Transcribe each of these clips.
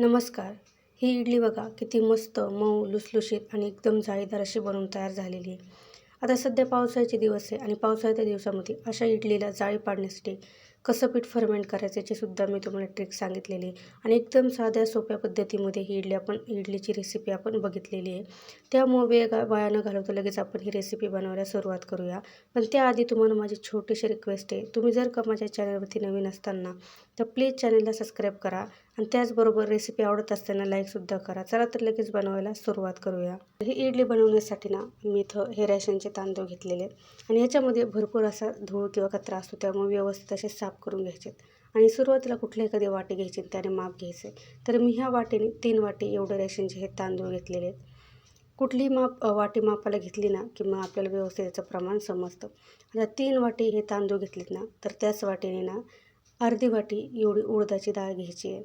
नमस्कार. ही इडली बघा किती मस्त मऊ लुसलुशीत आणि एकदम जाळीदार अशी बनवून तयार झालेली आहे. आता सध्या पावसाळ्याचे दिवस आहे आणि पावसाळ्याच्या दिवसामध्ये अशा इडलीला जाळी पाडण्यासाठी कसं पीठ फर्मेंट करायचं याचीसुद्धा मी तुम्हाला ट्रिक सांगितलेली आहे. आणि एकदम साध्या सोप्या पद्धतीमध्ये ही इडली आपण इडलीची रेसिपी आपण बघितलेली आहे. त्यामुळे वेळ गा वाया न घालवता लगेच आपण ही रेसिपी बनवायला सुरुवात करूया. पण त्याआधी तुम्हाला माझी छोटीशी रिक्वेस्ट आहे. तुम्ही जर का माझ्या चॅनलवरती नवीन असताना तर प्लीज चॅनलला सबस्क्राईब करा. आणि त्याचबरोबर रेसिपी आवडत असताना लाईकसुद्धा करा. चला तर लगेच बनवायला सुरुवात करूया. ही इडली बनवण्यासाठी ना मी इथं हे रॅशनचे तांदूळ घेतलेले आहेत. आणि ह्याच्यामध्ये भरपूर असा धूळ किंवा कचरा असतो त्यामुळे व्यवस्थित असे साफ करून घ्यायचे आणि सुरुवातीला कुठले एखादी वाटी घ्यायची त्याने माप घ्यायचे तर मी ह्या वाटीने तीन वाटी एवढे रेशनचे हे तांदूळ घेतलेले आहेत. कुठलीही माप वाटी मापाला घेतली ना की मग आपल्याला व्यवस्थित याचं प्रमाण समजतं. आता तीन वाटी हे तांदूळ घेतलेत ना तर त्याच वाटीने ना अर्धी वाटी एवढी उडदाची डाळ घ्यायची आहे.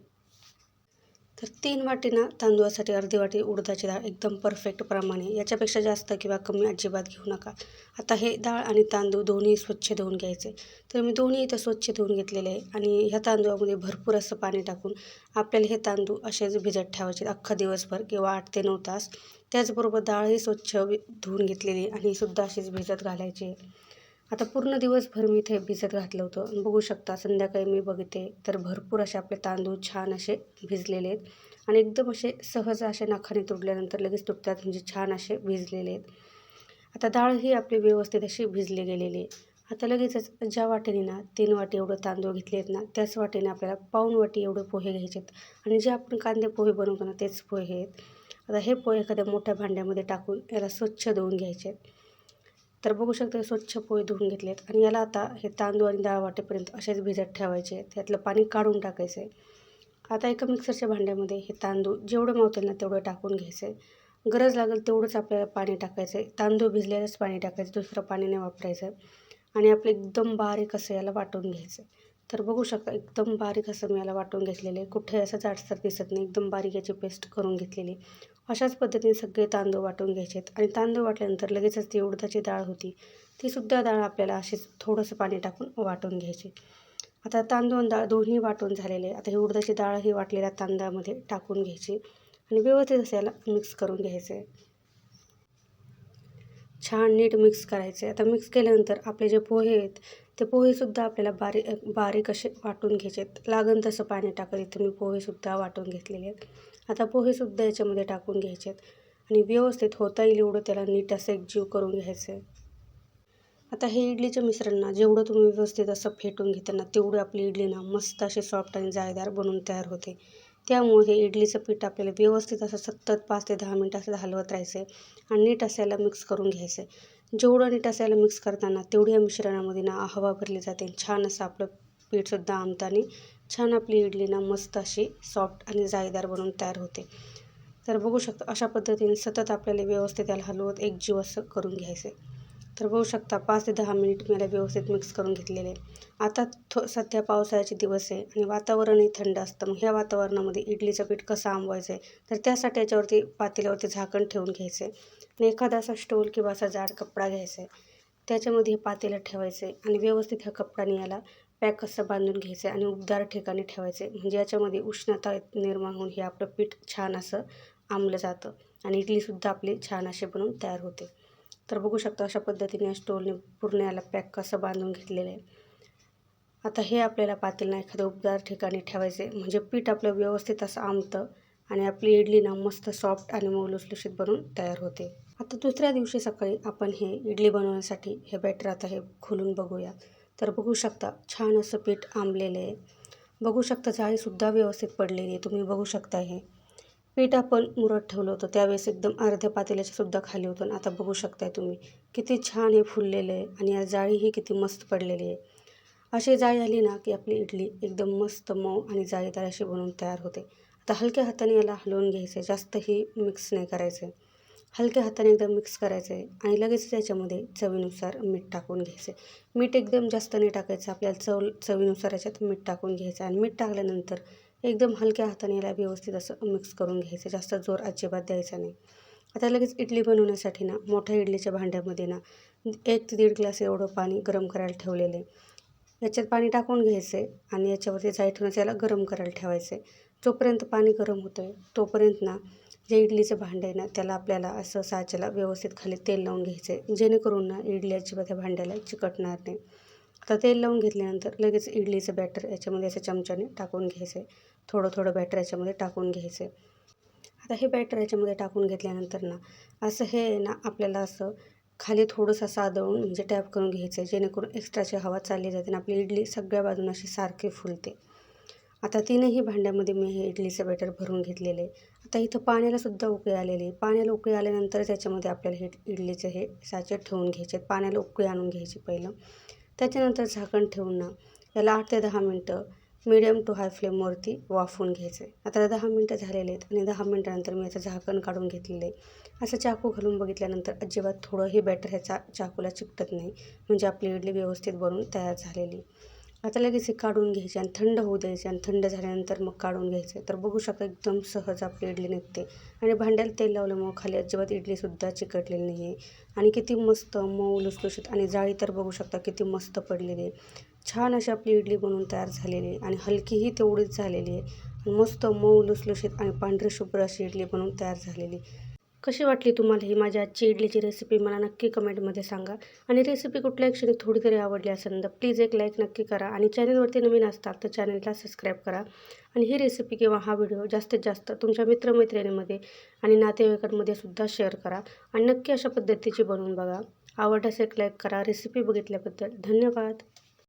तर तीन वाटी ना तांदूळासाठी अर्धी वाटी उडदाची डाळ एकदम परफेक्ट प्रमाणे. याच्यापेक्षा जास्त किंवा कमी अजिबात घेऊ नका. आता हे डाळ आणि तांदूळ दोन्ही स्वच्छ धुवून घ्यायचे. तर मी दोन्ही इथं स्वच्छ धुवून घेतलेले आहे आणि ह्या तांदूळामध्ये भरपूर असं पाणी टाकून आपल्याला हे तांदूळ असेच भिजत ठेवायचे अख्खा दिवसभर किंवा आठ ते नऊ तास. त्याचबरोबर डाळही स्वच्छ धुवून घेतलेली आणि सुद्धा अशीच भिजत घालायची आता पूर्ण दिवसभर मी इथे भिजत घातलं होतं. बघू शकता संध्याकाळी मी बघते. तर भरपूर असे आपले तांदूळ छान असे भिजलेले आहेत. आणि एकदम असे सहज असे नाखाने तुटल्यानंतर लगेच तुटतात म्हणजे छान असे भिजलेले आहेत. आता डाळ ही आपली व्यवस्थित अशी भिजली गेलेली आहे. आता लगेचच ज्या वाटेने ना तीन वाटी एवढं तांदूळ घेतले आहेत ना त्याच वाटेने आपल्याला पाऊन वाटी एवढे पोहे घ्यायचे आहेत. आणि जे आपण कांदे पोहे बनवतो ना तेच पोहे आहेत. आता हे पोहे एखाद्या मोठ्या भांड्यामध्ये टाकून याला स्वच्छ धुवून घ्यायचे आहेत. तर बघू शकता स्वच्छ पोहे धुवून घेतलेत आणि याला आता हे तांदूळ आणि डाळ वाटेपर्यंत असेच भिजत ठेवायचे त्यातलं पाणी काढून टाकायचं आहे. आता एका मिक्सरच्या भांड्यामध्ये हे तांदूळ जेवढं मावतील ना तेवढं टाकून घ्यायचं आहे गरज लागेल तेवढंच आपल्याला पाणी टाकायचं आहे तांदूळ भिजलेलंच पाणी टाकायचं दुसरं पाणी नाही वापरायचं आणि आपलं एकदम बारीक असं याला वाटून घ्यायचं. तर बघू शकता एकदम बारीक असं मी याला वाटून घेतलेलं आहे. कुठे असं जाडसर दिसत नाही. एकदम बारीक याची पेस्ट करून घेतलेली अशाच पद्धतीने सगळे तांदूळ वाटून घ्यायचे आहेत आणि तांदूळ वाटल्यानंतर लगेचच ती उडदाची डाळ होती. तीसुद्धा डाळ आपल्याला अशीच थोडंसं पाणी टाकून वाटून घ्यायची. आता तांदूळ डाळ दोन्ही वाटून झालेले आता ही उडदाची डाळ ही वाटलेल्या तांदळामध्ये टाकून घ्यायची. आणि व्यवस्थित असं याला मिक्स करून घ्यायचं. आहे छान नीट मिक्स करायचे आता मिक्स केल्यानंतर आपले जे पोहे आहेत ते पोहेसुद्धा आपल्याला बारीक बारीक असे वाटून घ्यायचे आहेत लागन तसं पाणी टाकत इथे मी पोहेसुद्धा वाटून घेतलेले आहेत. आता पोहेसुद्धा याच्यामध्ये टाकून घ्यायचे आहेत आणि व्यवस्थित होता येईल एवढं त्याला नीट असं एक जीव करून घ्यायचं. आहे आता हे इडलीच्या मिश्रण ना जेवढं तुम्ही व्यवस्थित असं फेटून घेताना तेवढं आपली इडली ना मस्त अशी सॉफ्ट आणि जाळीदार बनून तयार होते. त्यामुळे हे इडलीचं पीठ आपल्याला व्यवस्थित असं सतत पाच ते दहा मिनटं असं हलवत राहायचं आहे आणि नीट असायला मिक्स करून घ्यायचं. आहे जेवढं नीट असायला मिक्स करताना तेवढ्या मिश्रणामध्ये ना हवा भरली जाते छान असं आपलं पीठसुद्धा आमतानी छान आपली इडली ना मस्त अशी सॉफ्ट आणि जाळीदार बनून तयार होते. तर बघू शकतो अशा पद्धतीने सतत आपल्याला व्यवस्थित त्याला हलवत एक जीव असं करून घ्यायचं. आहे तर बघू शकता पाच ते दहा मिनिट मी याला व्यवस्थित मिक्स करून घेतलेले आता थो सध्या पावसाळ्याचे दिवस आहे आणि वातावरणही थंड असतं. मग ह्या वातावरणामध्ये इडलीचं पीठ कसं आंबवायचं आहे? तर त्यासाठी याच्यावरती पातेल्यावरती झाकण ठेवून घ्यायचं आहे. आणि एखादा असा स्टोल किंवा असा जाड कपडा घ्यायचा आहे. त्याच्यामध्ये हे पातेलं ठेवायचं आहे आणि व्यवस्थित ह्या कपड्याने याला पॅक असं बांधून घ्यायचं आहे आणि उबदार ठिकाणी ठेवायचं आहे. म्हणजे याच्यामध्ये उष्णता निर्माण होऊन हे आपलं पीठ छान असं आंबलं जातं आणि इडलीसुद्धा आपली छान असे बनवून तयार होते. तर बघू शकता अशा पद्धतीने या स्टोलने पूर्ण याला पॅक कसं बांधून घेतलेलं आहे. आता हे आपल्याला पातेलना एखाद्या उबदार ठिकाणी ठेवायचे म्हणजे पीठ आपलं व्यवस्थित असं आमतं आणि आपली इडली ना मस्त सॉफ्ट आणि मऊलुसलुशीत बनून तयार होते. आता दुसऱ्या दिवशी सकाळी आपण हे इडली बनवण्यासाठी हे बॅटर आता हे खोलून बघूया. तर बघू शकता छान असं पीठ आंबलेलं आहे. बघू शकता जाळीसुद्धा व्यवस्थित पडलेली आहे. तुम्ही बघू शकता हे. पीठ आपण मुरत ठेवलं होतं. त्यावेळेस एकदम अर्ध्या पातेल्याच्या सुद्धा खाली होतं. आता बघू शकताय तुम्ही. किती छान हे फुललेलं आहे आणि या जाळीही किती मस्त पडलेली आहे. अशी जाळी आली ना की आपली इडली एकदम मस्त मऊ आणि जाळीदार अशी बनवून तयार होते. आता हलक्या हाताने याला हलवून घ्यायचं आहे जास्तही मिक्स नाही करायचं आहे हलक्या हाताने एकदम मिक्स करायचं आहे आणि लगेच त्याच्यामध्ये चवीनुसार मीठ टाकून घ्यायचं आहे मीठ एकदम जास्त नाही टाकायचं. आपल्याला चव चवीनुसार याच्यात मीठ टाकून घ्यायचं आणि मीठ टाकल्यानंतर एकदम हलक्या हाताने याला व्यवस्थित असं मिक्स करून घ्यायचं. जास्त जोर अजिबात द्यायचा नाही. आता लगेच इडली बनवण्यासाठी ना मोठ्या इडलीच्या भांड्यामध्ये ना एक ते दीड ग्लास एवढं पाणी गरम करायला ठेवलेलं आहे. याच्यात पाणी टाकून घ्यायचं आहे आणि याच्यावरती जाई ठेवून याला गरम करायला ठेवायचं आहे जोपर्यंत पाणी गरम होतं आहे तोपर्यंत ना जे इडलीचं भांडं आहे ना त्याला आपल्याला असं साच्याला व्यवस्थित खाली तेल लावून घ्यायचं आहे जेणेकरून ना इडली अजिबात त्या भांड्याला चिकटणार नाही. आता तेल लावून घेतल्यानंतर लगेच इडलीचं बॅटर याच्यामध्ये असं चमच्याने टाकून घ्यायचं. आहे थोडं थोडं बॅटर याच्यामध्ये टाकून घ्यायचं. आहे आता हे बॅटर याच्यामध्ये टाकून घेतल्यानंतर ना असं हे आहे ना आपल्याला असं खाली थोडंसं साधवून म्हणजे टॅप करून घ्यायचं आहे जेणेकरून एक्स्ट्राची हवा चालली जाते आणि आपली इडली सगळ्या बाजून अशी सारखी फुलते. आता तीनही भांड्यामध्ये मी हे इडलीचं बॅटर भरून घेतलेलं आहे. आता इथं पाण्यालासुद्धा उकळी आलेली आहे. पाण्याला उकळी आल्यानंतर त्याच्यामध्ये आपल्याला हे इडलीचं हे साचे ठेवून घ्यायचे. पाण्याला उकळी आणून घ्यायची पहिलं. त्याच्यानंतर झाकण ठेवून ना याला आठ ते दहा मिनटं मिडियम टू हाय फ्लेमवरती वाफवून घ्यायचं आहे आता दहा मिनटं झालेले आहेत आणि दहा मिनटानंतर मी याचं झाकण काढून घेतलेलं आहे. असं चाकू घालून बघितल्यानंतर अजिबात थोडंही बॅटर ह्याचा चाकूला चिकटत नाही. म्हणजे आपली इडली व्यवस्थित बनून तयार झालेली. आता लगेच हे काढून घ्यायचे आणि थंड होऊ द्यायचे आणि थंड झाल्यानंतर मग काढून घ्यायचे. तर बघू शकता एकदम सहज आपली इडली निघते. आणि भांड्याला तेल लावल्यामुळं खाली अजिबात इडलीसुद्धा चिकटलेली नाही आहे आणि किती मस्त मऊ लुसलुशीत आणि जाळी तर बघू शकता किती मस्त पडलेली आहे. छान अशी आपली इडली बनवून तयार झालेली आहे आणि हलकीही तेवढीच झालेली आहे. मस्त मऊ लुसलुशीत आणि पांढरी शुभ्र अशी इडली बनवून तयार झालेली कशी वाटली तुम्हाला ही माझ्या आजची इडलीची रेसिपी मला नक्की कमेंटमध्ये सांगा. आणि रेसिपी कुठल्या क्षणी थोडी तरी आवडली असेल तर प्लीज एक लाईक नक्की करा आणि चॅनलवरती नवीन असतात तर चॅनलला सबस्क्राईब करा. आणि ही रेसिपी किंवा हा व्हिडिओ जास्तीत जास्त तुमच्या मित्रमैत्रिणींमध्ये आणि नातेवाईकांमध्ये सुद्धा शेअर करा. आणि नक्की अशा पद्धतीची बनवून बघा. आवडल्यास एक लाईक करा. रेसिपी बघितल्याबद्दल धन्यवाद.